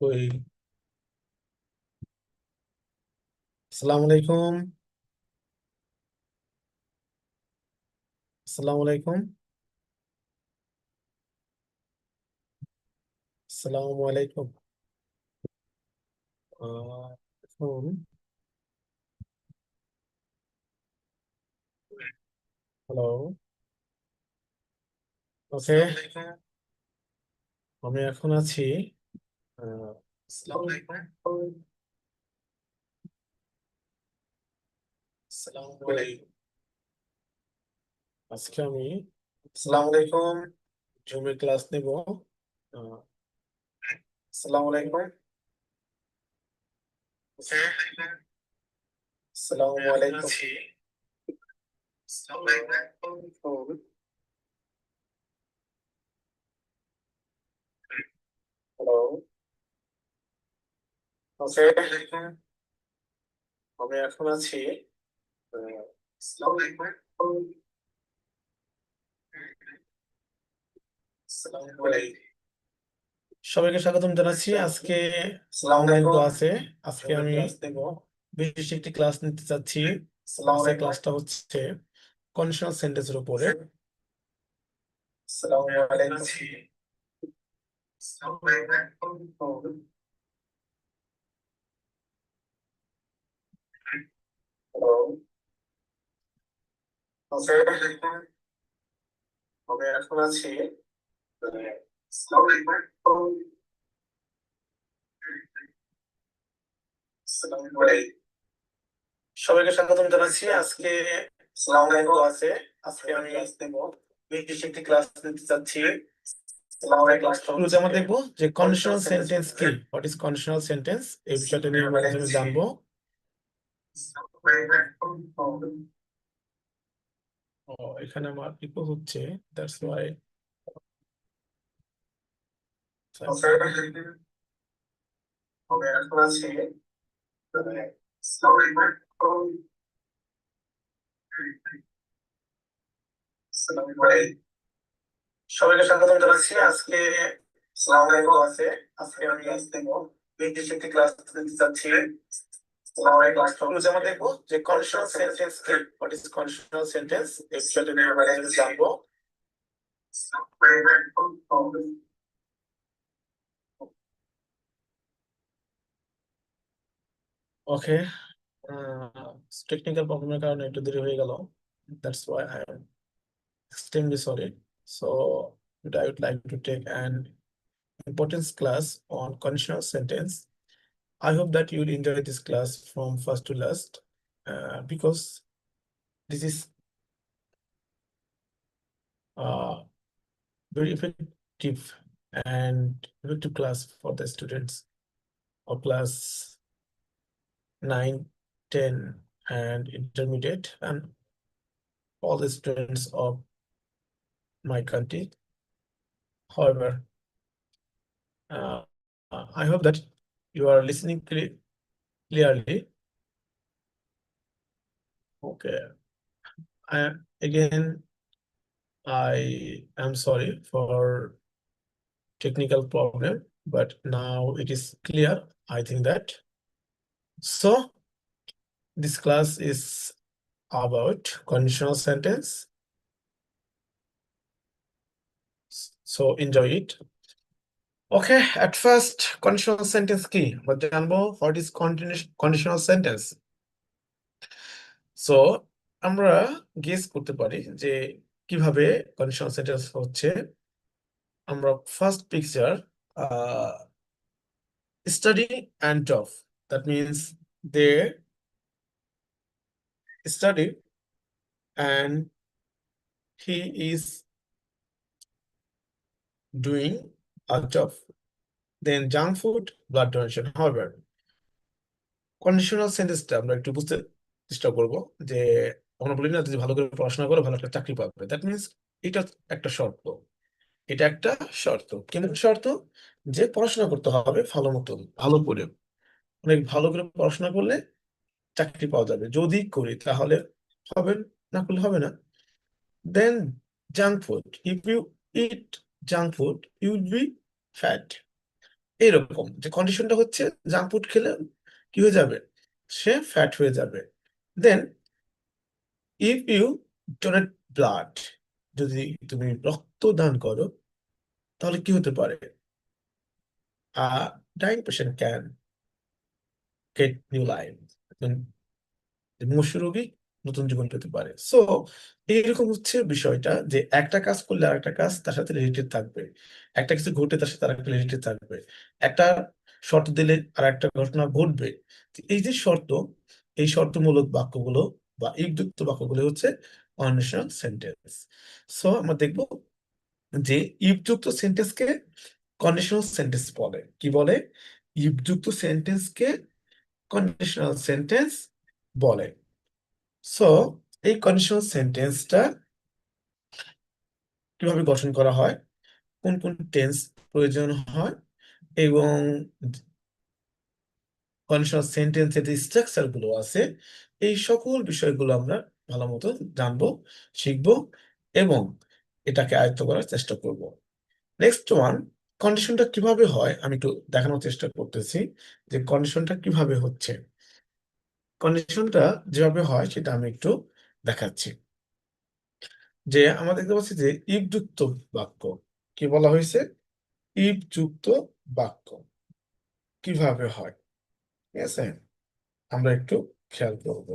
ওই আসসালামু আলাইকুম। আসসালামু আলাইকুম। আসসালামু আলাইকুম। এখন হ্যালো। ওকে। আমি এখন আছি আজকে আমি আসসালামু আলাইকুম। জুমে ক্লাস নেব। আসসালামু আলাইকুম। আসসালামু আলাইকুম। হ্যালো ওকে আমি এখন আছি। সবাইকে স্বাগতম জানাচ্ছি। আজকে অনলাইন ক্লাসে আজকে আমি বিশেষ একটি ক্লাস নিতে চাচ্ছি। ক্লাসটা হচ্ছে কন্ডিশনাল সেন্টেন্সের উপরে। আছি সবাইকে স্বাগতম জানাচ্ছি। আজকে ক্লাসে আজকে আমি দেব। বিশেষ একটি ক্লাস নিতে চাচ্ছি। আমরা দেখব যে কন্ডিশনাল সেন্টেন্স কি হোয়াট ইজ কন্ডিশনাল সেন্টেন্স এই বিষয়টা নিয়ে আমরা প্রথমে জানব ও এখানে আমার ইকো হচ্ছে। দ্যাটস ওয়াই আমি এখন আছি সবাইকে স্বাগতম জানাচ্ছি। আজকে আলাইকুম আছে। আজকে আমি দেব বিশেষ একটি ক্লাস দিতে চাচ্ছি আমরা দেখব যে কন্ডিশনাল সেন্টেন্স কি? হোয়াট ইজ কন্ডিশনাল সেন্টেন্স এই বিষয়টা নিয়ে আমরা জানব। ওকে টেকনিক্যাল প্রবলেমের কারণে একটু দেরি হয়ে গেল। That's why I am extremely sorry. So today I would like to take an importance class on conditional sentence. I hope that you will enjoy this class from first to last uh, because this is uh, very effective and effective class for the students of class 9, 10 and intermediate and all the students of my country. However, uh, I hope that you are listening cle- clearly. Okay. I, again, I am sorry for technical problem, but now it is clear. I think that. So, this class is about conditional sentence. So enjoy it. Okay, at first, conditional sentence কি আমরা জানব is continu- conditional sentence. So আমরা guess করতে পারি যে কীভাবে conditional sentence হচ্ছে আমরা first picture study and job. That means they study and he is doing a job. Then junk food, blood donation. However, conditional সেন্টেন্সটা আমরা একটু বুঝতে চেষ্টা করব যে আমরা বলি না যে ভালো করে পড়াশোনা করে ভালো একটা চাকরি পাবে। দ্যাট মিনস এটা একটা শর্ত। এটা একটা শর্ত। কেমন শর্ত যে পড়াশোনা করতে হবে ভালো মতো ভালো করে। অনেক ভালো করে পড়াশোনা করলে চাকরি পাওয়া যাবে। যদি করি তাহলে হবে না করলে হবে না। Then junk food if you eat junk food you will be fat এরকম, যে কন্ডিশনটা হচ্ছে জাঙ্ক ফুড খেলে কি হয়ে যাবে? সে ফ্যাট হয়ে যাবে। Then if you donate blood যদি তুমি রক্ত দান করো, তাহলে কি হতে পারে? Dying patient can get new life মুমূর্ষু রোগী নতুন জীবন পেতে পারে। সো এইরকম হচ্ছে বিষয়টা যে একটা কাজ করলে আর একটা কাজ তার সাথে রিলেটেড থাকবে। একটা কিছু ঘটে তার সাথে আর একটা রিলেটেড থাকবে। একটা শর্ত দিলে আর একটা ঘটনা ঘটবে। এই যে শর্ত, এই শর্তমূলক বাক্যগুলো বা ইফযুক্ত বাক্যগুলো হচ্ছে কন্ডিশনাল সেন্টেন্স সো আমরা দেখব যে ইফযুক্ত সেন্টেন্সকে কন্ডিশনাল সেন্টেন্স বলে। কি বলে? ইফযুক্ত সেন্টেন্সকে কন্ডিশনাল সেন্টেন্স বলে। সো এই কন্ডিশনাল সেন্টেন্সটা কীভাবে গঠন করা হয়? কোন কোন টেন্স প্রয়োজন হয়? এবং কন্ডিশনাল সেন্টেন্সের যে স্ট্রাকচারগুলো আছে, এই সকল বিষয়গুলো আমরা ভালো মতো জানব, শিখব এবং এটাকে আয়ত্ত করার চেষ্টা করব। নেক্সট ওয়ান কন্ডিশনটা কীভাবে হয়? আমি একটু দেখানোর চেষ্টা করতেছি যে কন্ডিশনটা কীভাবে হচ্ছে। কন্ডিশনটা যেভাবে হয় সেটা আমি একটু দেখাচ্ছি। যে আমরা দেখতে পাচ্ছি যে ইফ যুক্ত বাক্য, কি বলা হয়েছে? ইফ যুক্ত বাক্য। কীভাবে হয়? ঠিক আছে? আমরা একটু খেয়াল করব।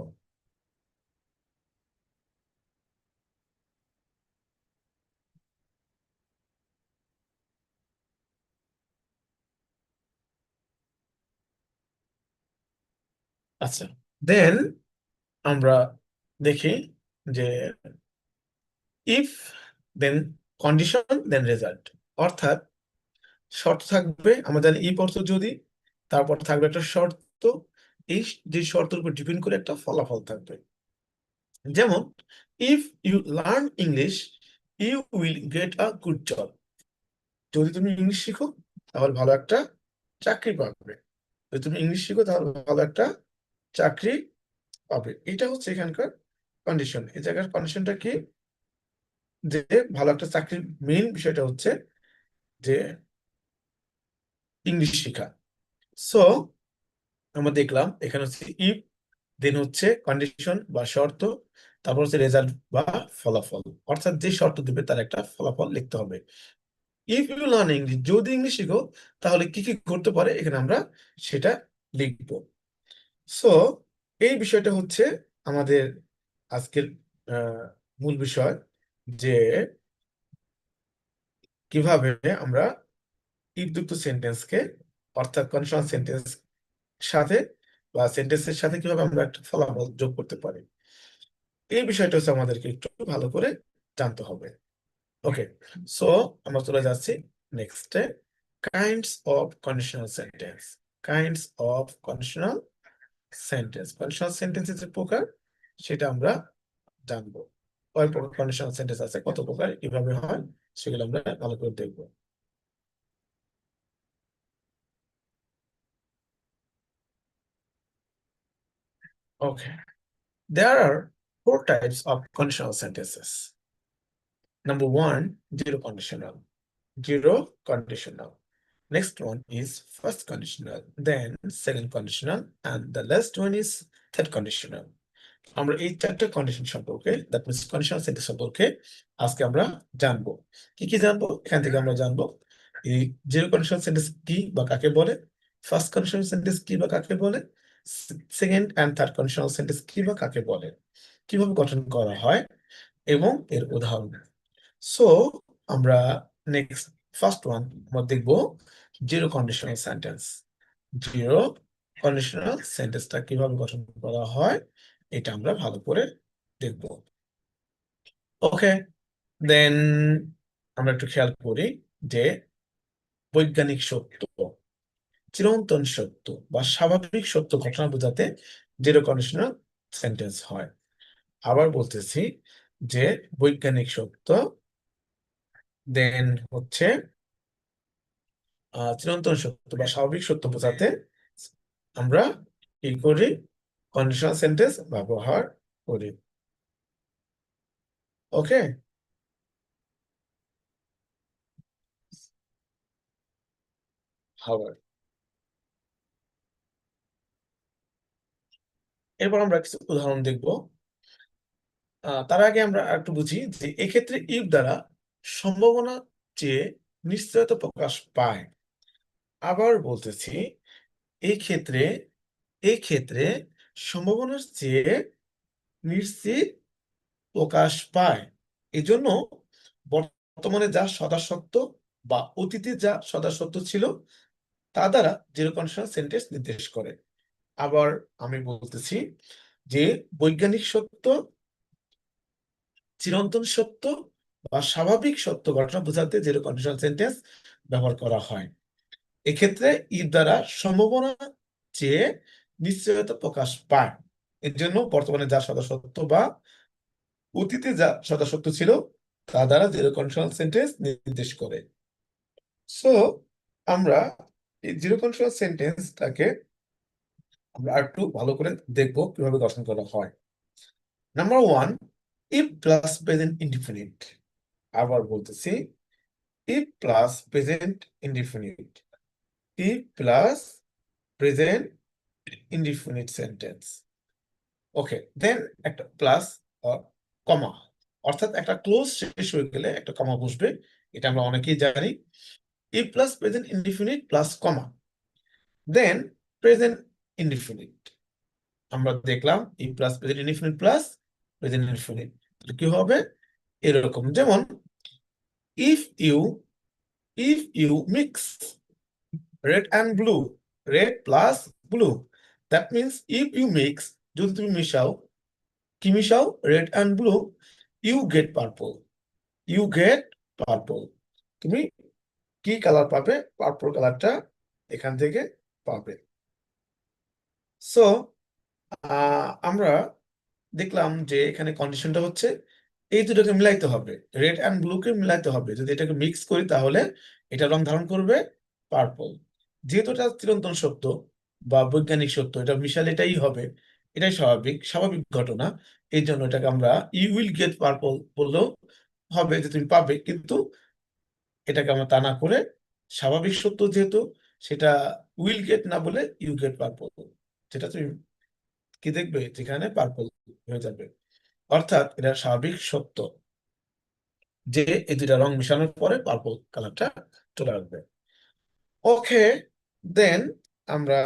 আচ্ছা। দেন আমরা দেখি যে if then condition then result অর্থাৎ শর্ত থাকবে, আমরা জানি ইফ অর্থ যদি, তারপর থাকবে একটা শর্ত, এই যে শর্তের উপর ডিপেন্ড করে একটা ফলাফল থাকবে। যেমন if you learn English you will get a good job যদি তুমি ইংলিশ শিখো, তাহলে ভালো একটা চাকরি পাবে। যদি তুমি ইংলিশ শিখো, তাহলে ভালো একটা চাকরি পাবে। এটা হচ্ছে এখানকার কন্ডিশন এই জায়গার কন্ডিশনটা কি? যে ভালো একটা চাকরির মেইন বিষয়টা হচ্ছে যে ইংলিশ শেখা সো আমরা দেখলাম এখানে হচ্ছে ইফ দেন হচ্ছে কন্ডিশন বা শর্ত, তারপর হচ্ছে রেজাল্ট বা ফলাফল। অর্থাৎ যে শর্ত দেবে তার একটা ফলাফল লিখতে হবে। ইফ ইউ লার্ন ইংলিশ যদি ইংলিশ শিখো, তাহলে কি কি করতে পারে? এখানে আমরা সেটা লিখব। সো এই বিষয়টা হচ্ছে আমাদের আজকের মূল বিষয় যে কীভাবে আমরা ইফযুক্ত সেন্টেন্সকে অর্থাৎ কন্ডিশনাল সেন্টেন্স সাথে বা সেন্টেন্সের সাথে কীভাবে আমরা একটা ফলাফল যোগ করতে পারি, এই বিষয়টা হচ্ছে আমাদেরকে একটু ভালো করে জানতে হবে। ওকে সো আমরা চলে যাচ্ছি নেক্সটে kinds of conditional sentence kinds of conditional sentence conditional সেন্টেন্সের যে প্রকার সেটা আমরা জানবো কয় প্রকার কন্ডিশনাল সেন্টেন্স আছে কত প্রকার কিভাবে হয় সেগুলো আমরা ভালো করে দেখবো Okay. There are four types of conditional sentences. Number one, zero conditional. Zero conditional. Next one is first conditional, then second conditional, and the last one is third conditional. আমরা এই চারটা কন্ডিশন সম্পর্কে দ্যাট মিনস কন্ডিশনাল সেন্টেন্স সম্পর্কে আজকে আমরা জানব। কি কি জানব? এখান থেকে আমরা জানব এই জিরো কন্ডিশনাল সেন্টেন্স কি বা কাকে বলে ফার্স্ট কন্ডিশনাল সেন্টেন্স কি বা কাকে বলে second and third conditional sentence কি বা কাকে বলে কীভাবে গঠন করা হয় এবং এর উদাহরণ। সো আমরা নেক্সট ফার্স্ট ওয়ান আমরা দেখব zero conditional sentence zero conditional সেন্টেন্সটা কীভাবে গঠন করা হয়? এটা আমরা ভালো করে দেখব। ওকে দেন আমরা একটু খেয়াল করি যে বৈজ্ঞানিক সত্য, চিরন্তন সত্য বা স্বাভাবিক সত্য ঘটনা বোঝাতে জিরো কন্ডিশনাল সেন্টেন্স হয়। আবার বলতেছি যে বৈজ্ঞানিক সত্য দেন হচ্ছে চিরন্তন সত্য বা স্বাভাবিক সত্য বোঝাতে আমরা কি করি? কন্ডিশনাল সেন্টেন্স ব্যবহার করি। ওকে? এরপর আমরা কিছু উদাহরণ দেখব। তার আগে আমরা একটু বুঝি যে এক্ষেত্রে ইফ দ্বারা সম্ভাবনা চেয়ে নিশ্চয়তা প্রকাশ পায়। আবার বলতেছি এই ক্ষেত্রে এই ক্ষেত্রে সম্ভাবনার চেয়ে নিশ্চিত প্রকাশ পায়। এজন্য বর্তমানে যা সদাসত্য বা অতীতে যা সদাসত্য ছিল, তা দ্বারা জিরো কন্ডিশনাল সেন্টেন্স নির্দেশ করে। আবার আমি বলতেছি যে বৈজ্ঞানিক সত্য, চিরন্তন সত্য বা স্বাভাবিক সত্য ঘটনা বোঝাতে জিরো কন্ডিশনাল সেন্টেন্স ব্যবহার করা হয়। এক্ষেত্রে ই দ্বারা সম্ভাবনা চেয়ে নিশ্চয়তা প্রকাশ পায়। এর জন্য বর্তমানে যা সদাসত্য বা অতীতে যা সদাসত্য ছিল, তা দ্বারা জিরো কন্ডিশনাল সেন্টেন্স নির্দেশ করে। সো আমরা এই জিরো কন্ডিশনাল সেন্টেন্সটাকে আমরা একটু ভালো করে দেখব কীভাবে গঠন করা হয়। Number one if plus present indefinite আবার বলতেছি if plus present indefinite if plus present indefinite sentence okay then একটা প্লাস কমা অর্থাৎ একটা ক্লোজ শেষ হয়ে গেলে একটা কমা বসবে। এটা আমরা অনেকেই জানি। If plus present indefinite plus comma then present indefinite আমরা দেখলাম if plus present indefinite plus present indefinite কি হবে? এরকম। যেমন if you if you mix red and blue red plus blue that means if you mix যদি তুমি মিশাও কি মিশাও red and blue you get purple you get purple তুমি কি কালার পাবে? পার্পল কালারটা এখান থেকে পাবে। সো আমরা দেখলাম যে এখানে কন্ডিশনটা হচ্ছে এই দুটোকে মিলাইতে হবে। রেড অ্যান্ড ব্লুকে মিলাইতে হবে। যদি এটাকে মিক্স করি, তাহলে এটা রং ধারণ করবে পার্পল যেহেতু এটা চিরন্তন সত্য বা বৈজ্ঞানিক সত্য, এটা মিশাল এটাই হবে। এটাই স্বাভাবিক স্বাভাবিক ঘটনা। এই জন্য এটাকে আমরা ইউ উইল গেট পার্পল বললেও হবে যে তুমি পাবে। কিন্তু এটাকে আমরা তা না করে স্বাভাবিক সত্য যেহেতু, সেটা উইল গেট না বলে ইউ গেট পার্পল যেটা তুমি কি দেখবে? যেখানে পার্পল হয়ে যাবে। অর্থাৎ এটা স্বাভাবিক সত্য যে এই দুটা রং মিশানোর পরে পার্পল কালারটা চলে আসবে। ওকে দেন আমরা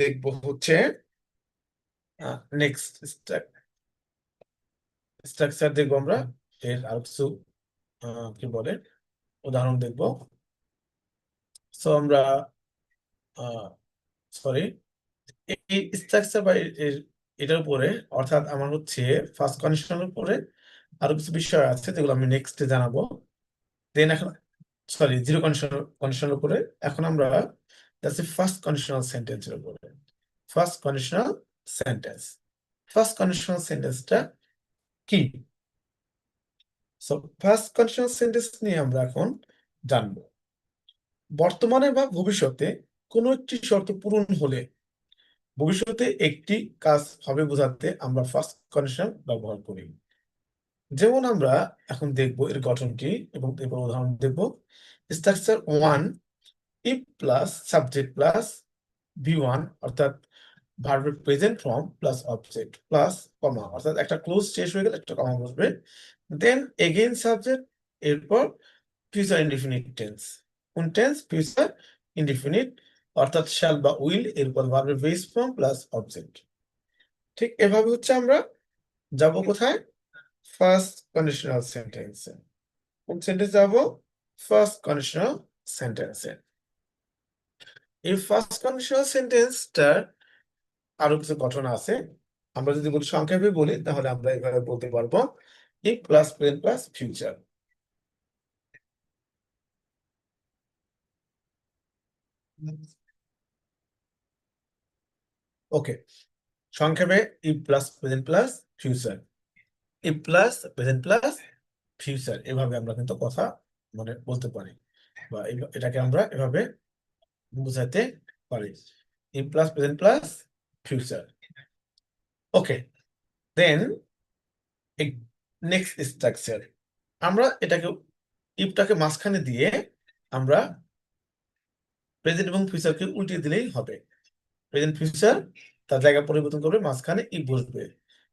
দেখব হচ্ছে নেক্সট স্ট্রাকচার দেখব আমরা। এর আর কিছু কি বলে, উদাহরণ দেখব। সো আমরা সরি এই স্ট্রাকচার বা এটার উপরে, অর্থাৎ আমার হচ্ছে ফার্স্ট কন্ডিশনের উপরে আরও কিছু বিষয় আছে যেগুলো আমি নেক্সটে জানাব। দেন এখন সরি জিরো কন্ডিশন কন্ডিশনের উপরে এখন আমরা যাচ্ছি ফার্স্ট কন্ডিশনাল সেন্টেন্সের উপরে। First conditional sentence first conditional সেন্টেন্সটা কি? সো ফার্স্ট কন্ডিশনাল সেন্টেন্স নিয়ে আমরা এখন জানব। বর্তমানে বা ভবিষ্যতে কোনো একটি শর্ত পূরণ হলে ভবিষ্যতে একটি কাজ হবে বোঝাতে আমরা ফার্স্ট কন্ডিশন ব্যবহার করি। যেমন আমরা এখন দেখব এর গঠনটি এবং এরপর উদাহরণ দেখব structure one if plus subject plus V one অর্থাৎ ভার্বের present form plus object plus comma অর্থাৎ একটা ক্লোজ শেষ হয়ে গেলে একটা কমা বসবে। দেন এগেইন সাবজেক্ট এরপর ফিউচার ইনডিফিনিট টেন্স কোন টেন্স ফিউচার ইনডিফিনিট অর্থাৎ শ্যাল বা উইল এরপর ভার্বের বেস ফর্ম প্লাস অবজেক্ট ঠিক এভাবে হচ্ছে আমরা যাব কোথায়? ফার্স্ট কন্ডিশনাল সেন্টেন্সে কোন সেন্টেন্স যাব? ফার্স্ট কন্ডিশনাল সেন্টেন্সে এই ফার্স্ট কন্ডিশনাল সেন্টেন্সটার আরও কিছু ঘটনা আছে। আমরা যদি বলি সংক্ষেপে বলি, তাহলে আমরা এভাবে বলতে পারব if plus present plus future okay সংক্ষেপে if plus present plus future if plus present plus future এভাবে আমরা কিন্তু কথা মানে বলতে পারি বা এটাকে আমরা এভাবে বুঝাতে পারি। If plus present plus future okay then next structure আমরা এটাকে ইফটাকে মাঝখানে দিয়ে আমরা প্রেজেন্ট এবং ফিউচারকে উল্টিয়ে দিলেই হবে। প্রেজেন্ট ফিউচার তার জায়গা পরিবর্তন করবে মাঝখানে ইফ বসবে।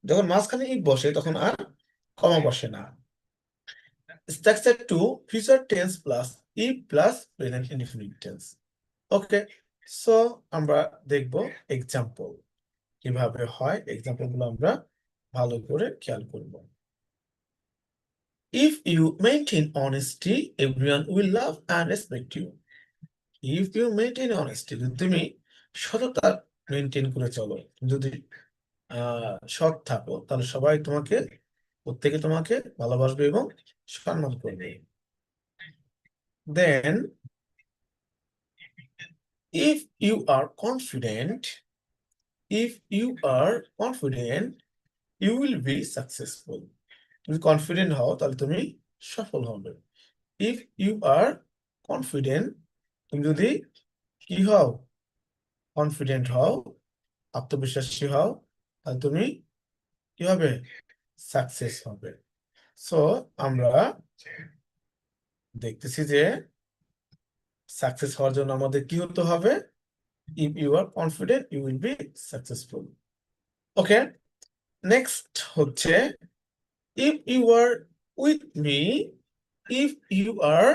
যখন মাঝখানে ইফ বসে তখন আর কমা বসে না। Structure two future tense plus if plus present indefinite tense okay so আমরা দেখব এক্সাম্পল কীভাবে হয়? এক্সাম্পলগুলো আমরা ভালো করে খেয়াল করব। If you maintain honesty, everyone will love and respect you if you maintain honesty, যদি তুমি সততা মেনটেন করে চলো। যদি সৎ থাকো, তাহলে সবাই তোমাকে, প্রত্যেকে তোমাকে ভালোবাসবে এবং সম্মান করবে। Then if you are confident, if you are confident, you will be successful. তুমি কনফিডেন্ট হও, তাহলে তুমি সফল হবে। If you are confident, তুমি যদি কি হও কনফিডেন্ট হও, আত্মবিশ্বাসী হও, তাহলে তুমি কি হবে? সাকসেস হবে। সো আমরা দেখতেছি যে সাকসেস হওয়ার জন্য আমাদের কি হতে হবে? If you are confident, you will be successful. Okay next হচ্ছে if you are with me if you are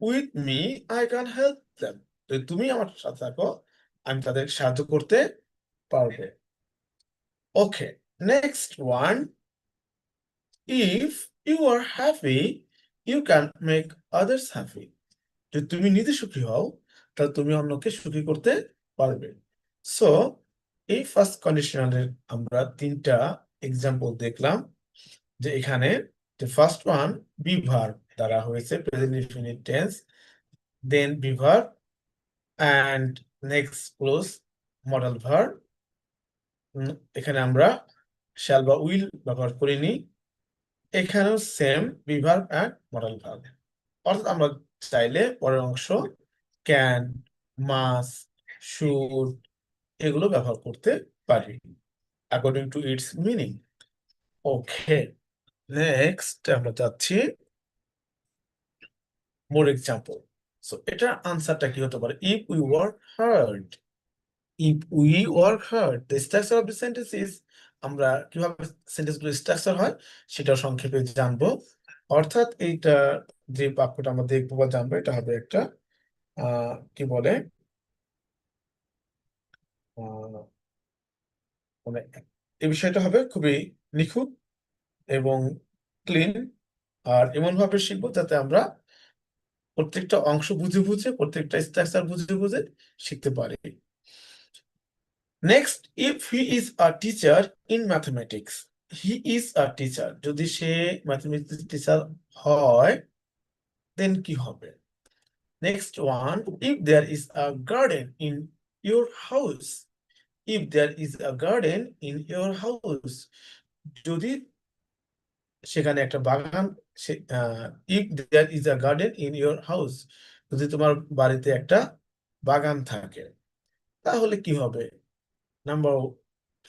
with me I can help যদি তুমি আমার সাথে থাকো আমি তাদের সাহায্য করতে পারব। Okay next one if you are happy you can make others happy. যদি তুমি নিজে সুখী হও, তাহলে তুমি অন্যকে সুখী করতে পারবে। সো এই ফার্স্ট কন্ডিশনালের আমরা তিনটা এক্সাম্পল দেখলাম, যে এখানে যে ফার্স্ট ওয়ান বিভার দ্বারা হয়েছে present infinite tense then be verb and next clause modal verb এখানে আমরা শ্যাল বা উইল ব্যবহার করিনি। এখানেও সেম বিভার অ্যান্ড মডেল ভার অর্থাৎ আমরা চাইলে পরের অংশ ক্যান মাস শুড এগুলো ব্যবহার করতে পারি according to its meaning okay next আমরা যাচ্ছি মোর এক্সাম্পল সো এটার আনসারটা কি হতে পারে? If we work hard if we work hard the structure of the sentence is আমরা কীভাবে সেন্টেন্সগুলো স্ট্রাকচার হয় সেটা সংক্ষেপে জানব। অর্থাৎ এইটা যে বাক্যটা আমরা দেখব বা জানব, এটা হবে একটা কি বলে? মানে এই বিষয়টা হবে খুবই নিখুঁত এবং ক্লিন আর এমন ভাবে শিখব যাতে আমরা প্রত্যেকটা অংশ বুঝে বুঝে, প্রত্যেকটা স্ট্রাকচার বুঝে বুঝে শিখতে পারে। Next if he is a teacher in mathematics he is a teacher যদি সে ম্যাথমেটিক্স টিচার হয় দেন কি হবে? Next one if there is a garden in your house if there is a garden in your house যদি সেখানে একটা বাগান if there is a garden in your house যদি তোমার বাড়িতে একটা বাগান থাকে, তাহলে কি হবে? Number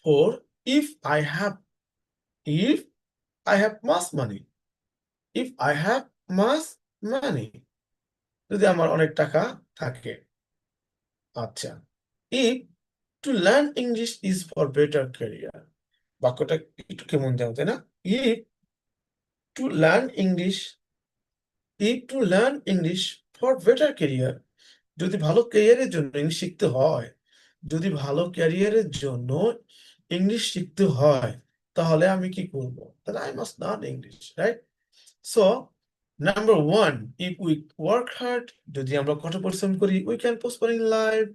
four if I have if I have much money if I have much money যদি আমার অনেক টাকা থাকে আচ্ছা। If to learn English is for better career বাক্যটা একটু কেমন যাও তাই না? If to learn English, if to learn English for better career, যদি ভালো ক্যারিয়ারের জন্য ইংলিশ শিখতে হয় যদি ভালো ক্যারিয়ারের জন্য ইংলিশ শিখতে হয় তাহলে আমি কি করব? তাহলে I must learn English right so number one if we work hard যদি আমরা কঠোর পরিশ্রম করি we can postpone in life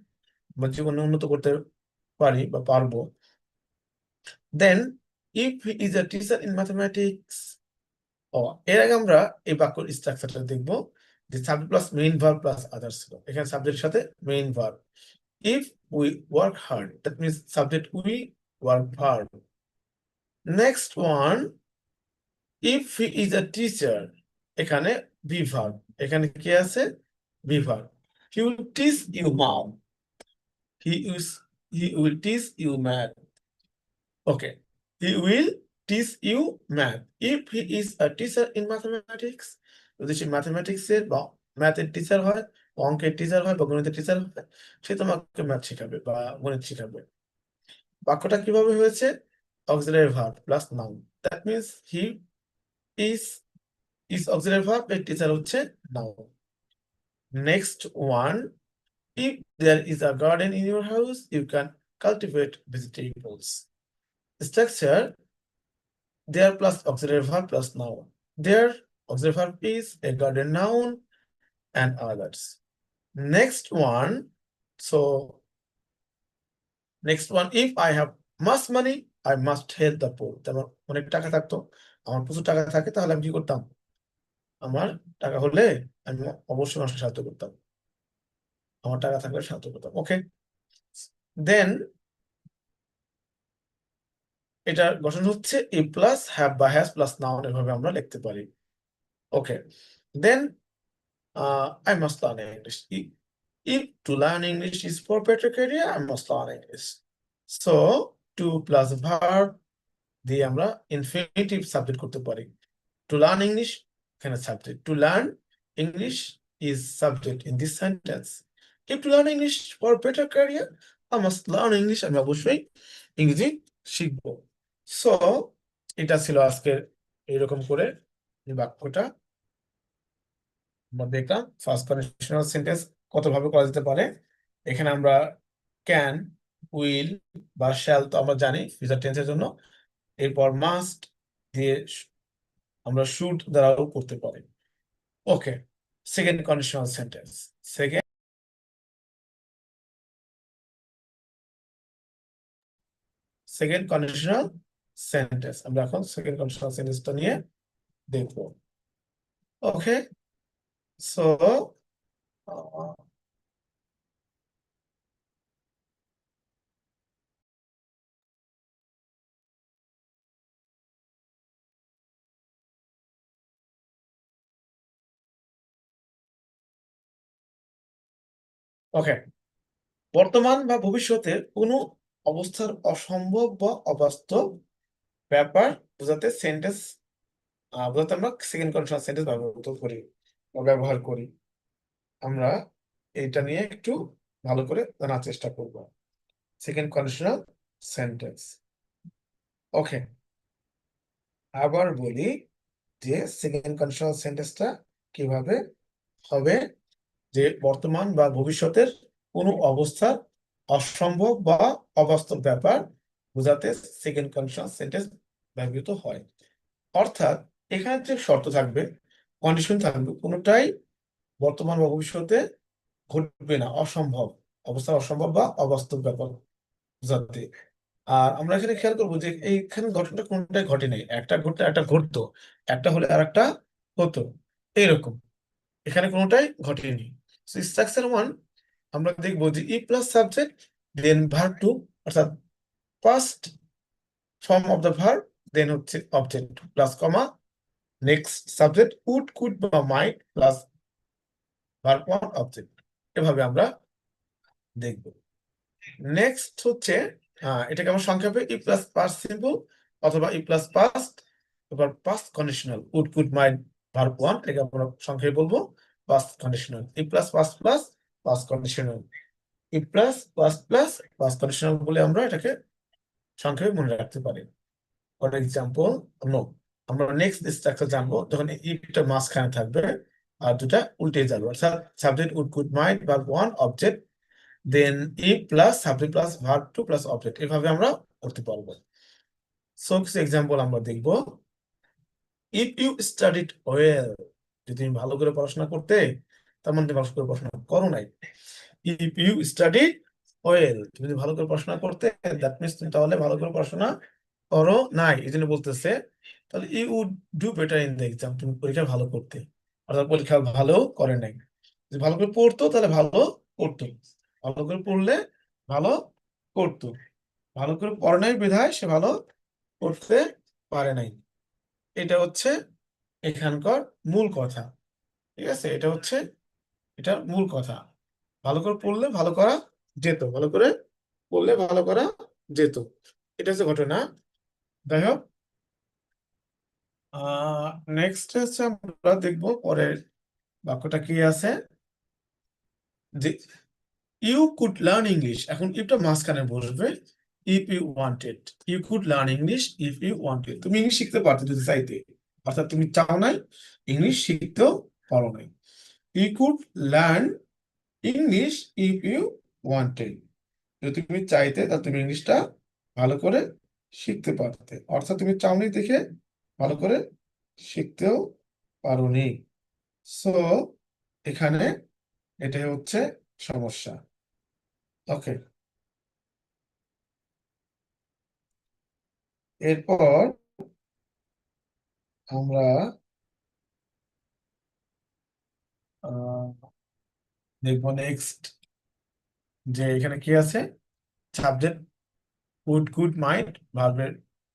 বা জীবনে উন্নত করতে পারি বা পারব। Then if he is a teacher in mathematics এর আগে আমরা এই বাক্যর স্ট্রাকচারটা দেখব যে subject plus main verb plus others ছিল। এখানে সাবজেক্টের সাথে main verb if we work hard that means subject we work verb next one if he is a teacher এখানে বি ভার্ব এখানে কি আছে? Be verb he will teach you মাও he use he will teach you math okay he will teach you math. If he is a teacher in mathematics, যদি সে mathematics এর বা ম্যাথের টিচার হয় অঙ্কের টিচার হয় বা গণিতের টিচার হয় সে তোমাকে ম্যাথ শেখাবে বা গণিত শেখাবে। বাক্যটা কীভাবে হয়েছে? Auxiliary verb plus noun that means he is is auxiliary verb এর টিচার হচ্ছে noun next one if there is a garden in your house you can cultivate vegetables structure there plus auxiliary verb plus noun. There auxiliary verb is a garden noun and others. Next one, so next one, if I have much money, I must help the poor. তেমন অনেক টাকা থাকতো আমার প্রচুর টাকা থাকে তাহলে আমি কি করতাম আমার টাকা হলে আমি অবশ্যই মানুষকে সাহায্য করতাম আমার টাকা থাকলে সাহায্য করতাম ওকে দেন এটার গঠন হচ্ছে এ প্লাস হ্যাভ বা হ্যাজ প্লাস নাউন এভাবে আমরা লিখতে পারি okay then I must learn English if to learn English is for better career, I must learn English. So, to plus verb দিয়ে আমরা infinitive subject করতে পারি. To learn English এখানে subject. To learn English is subject in this sentence. If to learn English for better career, I must learn English. আমি অবশ্যই ইংরেজি শিখব। So এটা ছিল আজকের এইরকম করে বাক্যটা। দেখলাম ফার্স্ট কন্ডিশনাল সেন্টেন্স কতভাবে করা যেতে পারে। এখানে আমরা ক্যান উইল বা শ্যাল তো আমরা জানি ফিউচার টেন্সের জন্য। এরপর মাস্ট দিয়ে আমরা শুড দ্বারাও করতে পারি। Okay second conditional sentence second second conditional sentence আমরা এখন সেকেন্ড কন্ডিশনাল সেন্টেন্সটা নিয়ে দেখব ওকে সো ওকে বর্তমান বা ভবিষ্যতে কোনো অবস্থার অসম্ভব বা অবাস্তব ব্যাপার বোঝাতে সেন্টেন্স বোঝাতে আমরা সেকেন্ড কন্ডিশনাল সেন্টেন্স ব্যবহৃত করি বা ব্যবহার করি। আমরা এটা নিয়ে একটু ভালো করে জানার চেষ্টা করব। সেকেন্ড কন্ডিশনাল সেন্টেন্স ওকে আবার বলি যে সেকেন্ড কন্ডিশনাল সেন্টেন্সটা কীভাবে হবে? যে বর্তমান বা ভবিষ্যতের কোনো অবস্থা অসম্ভব বা অবাস্তব ব্যাপার বোঝাতে সেকেন্ড কন্ডিশনাল সেন্টেন্স ব্যবহৃত হয়। অর্থাৎ এখানে যে শর্ত থাকবে কন্ডিশন থাকবে, কোনোটাই বর্তমান বা ভবিষ্যতে ঘটবে না, অসম্ভব, অবস্থা অসম্ভব বা অবাস্তব ব্যাপার বোঝাতে। আর আমরা এখানে খেয়াল করব যে এইখানে ঘটনাটা কোনটাই ঘটে নাই একটা ঘটতে একটা ঘটতো, একটা হলে আর একটা হতো, এইরকম। এখানে কোনোটাই ঘটেনি। স্ট্রাকচার ওয়ান আমরা দেখব যে if plus subject then verb two অর্থাৎ first form of the verb then হচ্ছে object plus comma next subject would could বা might plus verb one object এভাবে আমরা দেখব। নেক্সট হচ্ছে এটাকে আমরা সংক্ষেপে ই প্লাস পাস্ট সিম্পল অথবা ই প্লাস পাস্ট এবার past conditional would could might verb one এটাকে আমরা সংক্ষেপে বলব past conditional if plus past plus past conditional if plus past plus past conditional বলে আমরা এটাকে সংক্ষেপে মনে রাখতে পারি। ফর এক্সাম্পল নো আমরা নেক্সট স্ট্রাকচার জানব যখন ইটা মাঝখানে থাকবে, আর দুটা উল্টে যাবে। অর্থাৎ subject would could might verb one object then if plus subject plus verb two plus object এভাবে আমরা করতে পারব। সো কিছু এক্সাম্পল আমরা দেখব। ইফ ইউ স্টাডিড ওয়েল যদি তুমি ভালো করে পড়াশোনা করতে, তার মানে ভালো করে পড়াশোনা করো নাই। ইফ ইউ স্টাডিড ওয়েল তুমি যদি ভালো করে পড়াশোনা করতে দ্যাট মিনস তুমি তাহলে ভালো করে পড়াশোনা করো নাই, এই জন্য বলতেছে। তাহলে you would do better in the exam তুমি পরীক্ষা ভালো করতে। অর্থাৎ পরীক্ষা ভালো করে নাই। যদি ভালো করে পড়তো, তাহলে ভালো করতো। ভালো করে পড়লে ভালো করতো। ভালো করে পড়ে নাই বিধায় সে ভালো করতে পারে নাই। এটা হচ্ছে এখানকার মূল কথা। ঠিক আছে? এটা হচ্ছে এটা মূল কথা। ভালো করে পড়লে ভালো করা যেত, ভালো করে বললে ভালো করা যেত। এটা হচ্ছে ঘটনা। যাই হোক। নেক্সট হচ্ছে আমরা দেখব পরের বাক্যটা কি আছে। যে ইউ কুড লার্ন ইংলিশ এখন ইউটা মাঝখানে বসবে। If you wanted you could learn English if you wanted তুমি ইংলিশ শিখতে পারতে যদি চাইতে। অর্থাৎ তুমি চাও নাই ইংলিশ শিখতেও পারো নাই। You could learn English if you wanted যদি তুমি চাইতে, তাহলে তুমি ইংলিশটা ভালো করে শিখতে পারতে। অর্থাৎ তুমি চাওনি দেখে ভালো করে শিখতেও পারোনি। সো এখানে এটাই হচ্ছে সমস্যা। ওকে এরপর আমরা দেখব নেক্সট যে এখানে কি আছে? সাবজেক্ট would could might ভার্বের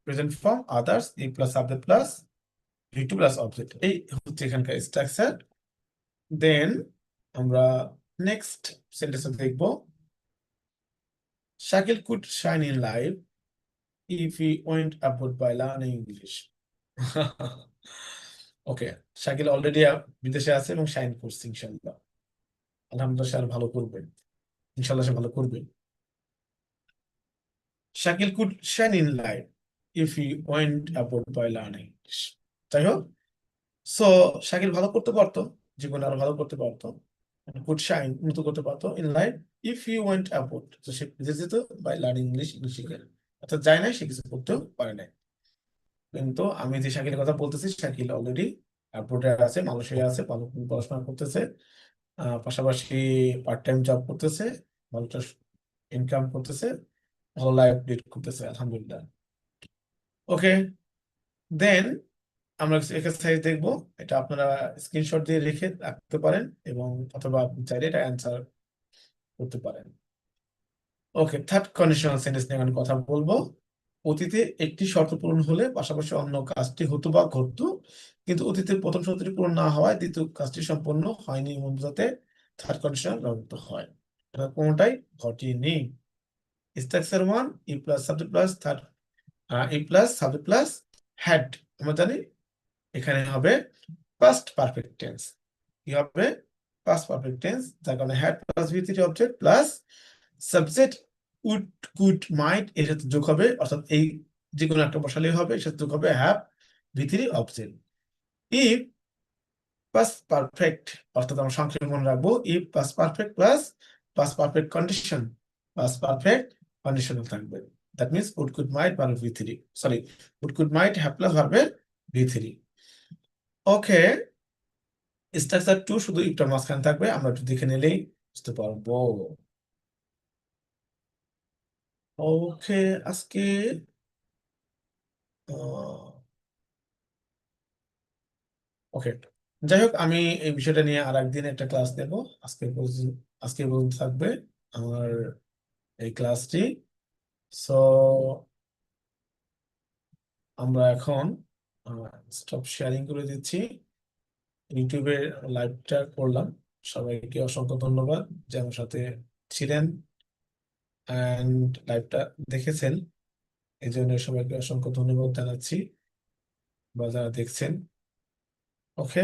present form others if plus subject plus V two plus object এই হচ্ছে এখানকার স্ট্রাকচার দেন আমরা নেক্সট সেন্টেন্স দেখব। Shakil could shine in life if he went abroad by learning English okay Shakil already বিদেশে আছে এবং shine করছে ইনশাল্লাহ আলহামদুলিল্লাহ ভালো করবে। ইনশাল্লাহ সে ভালো করবে। Shakil could shine in life if he went by learning English যাই হোক সো শাকিল ভালো করতে পারতো, জীবনে আরও ভালো করতে পারতো কুড শাইন উন্নত করতে পারতো in life if he went abroad তো সে যেত বাই লার্নিং ইংলিশ ইংলিশ অর্থাৎ যায় নাই, সে কিছু করতেও পারে নাই। কিন্তু আমি যে শাকিলের কথা বলতেছি, শাকিল অলরেডি এয়ারপোর্টে আছে মালয়েশিয়া আছে, পড়াশোনা করতেছে। পাশাপাশি পার্ট টাইম জব করতেছে, ভালোটা ইনকাম করতেছে, ভালো লাইফ লিড করতেছে, আলহামদুলিল্লাহ। ওকে দেন আমরা এক্সারসাইজ দেখব, এটা আপনারা স্ক্রিনশট দিয়ে রেখে রাখতে পারেন এবং অথবা আপনি চাইলে এটা অ্যান্সার করতে পারেন। ওকে থার্ড কন্ডিশনাল সেন্টেন্স নিয়ে আমি কথা বলব। অতীতে একটি শর্ত পূরণ হলে পাশাপাশি অন্য কাজটি হতো বা ঘটতো, কিন্তু অতীতে প্রথম শর্তটি পূরণ না হওয়ায় দ্বিতীয় কাজটি সম্পন্ন হয়নি এমন বোঝাতে থার্ড কন্ডিশনাল ব্যবহৃত হয়। এটা কোনোটাই ঘটেনি? Structure one if plus subject plus third if plus subject plus had আমরা জানি এখানে হবে পাস্ট পারফেক্ট টেন্স কি হবে? পাস্ট পারফেক্ট টেন্স যার কারণে plus V three object plus subject would could might, এর সাথে যোগ হবে, অর্থাৎ এই যে কোনো একটা বসালেই হবে, এর সাথে যোগ হবে have V three object if past perfect অর্থাৎ আমরা সংক্ষেপে মনে রাখব if past perfect plus past perfect condition past perfect conditional থাকবে। That means would could might verb V three sorry would could might have plus ভার্বের V three okay structure two শুধু ইফটার মাঝখানে থাকবে, আমরা একটু দেখে নিলেই বুঝতে পারব। ওকে আজকে ওকে যাই হোক আমি এই বিষয়টা নিয়ে আর একদিন একটা ক্লাস নেব আজকে আজকে পর্যন্ত থাকবে আমার এই ক্লাসটি সো আমরা এখন স্টপ শেয়ারিং করে দিচ্ছি ইউটিউবে লাইভটা করলাম। সবাইকে অসংখ্য ধন্যবাদ। যে আমার সাথে ছিলেন। অ্যান্ড লাইভটা দেখেছেন? এই জন্য সবাইকে অসংখ্য ধন্যবাদ জানাচ্ছি। বা যারা দেখছেন। ওকে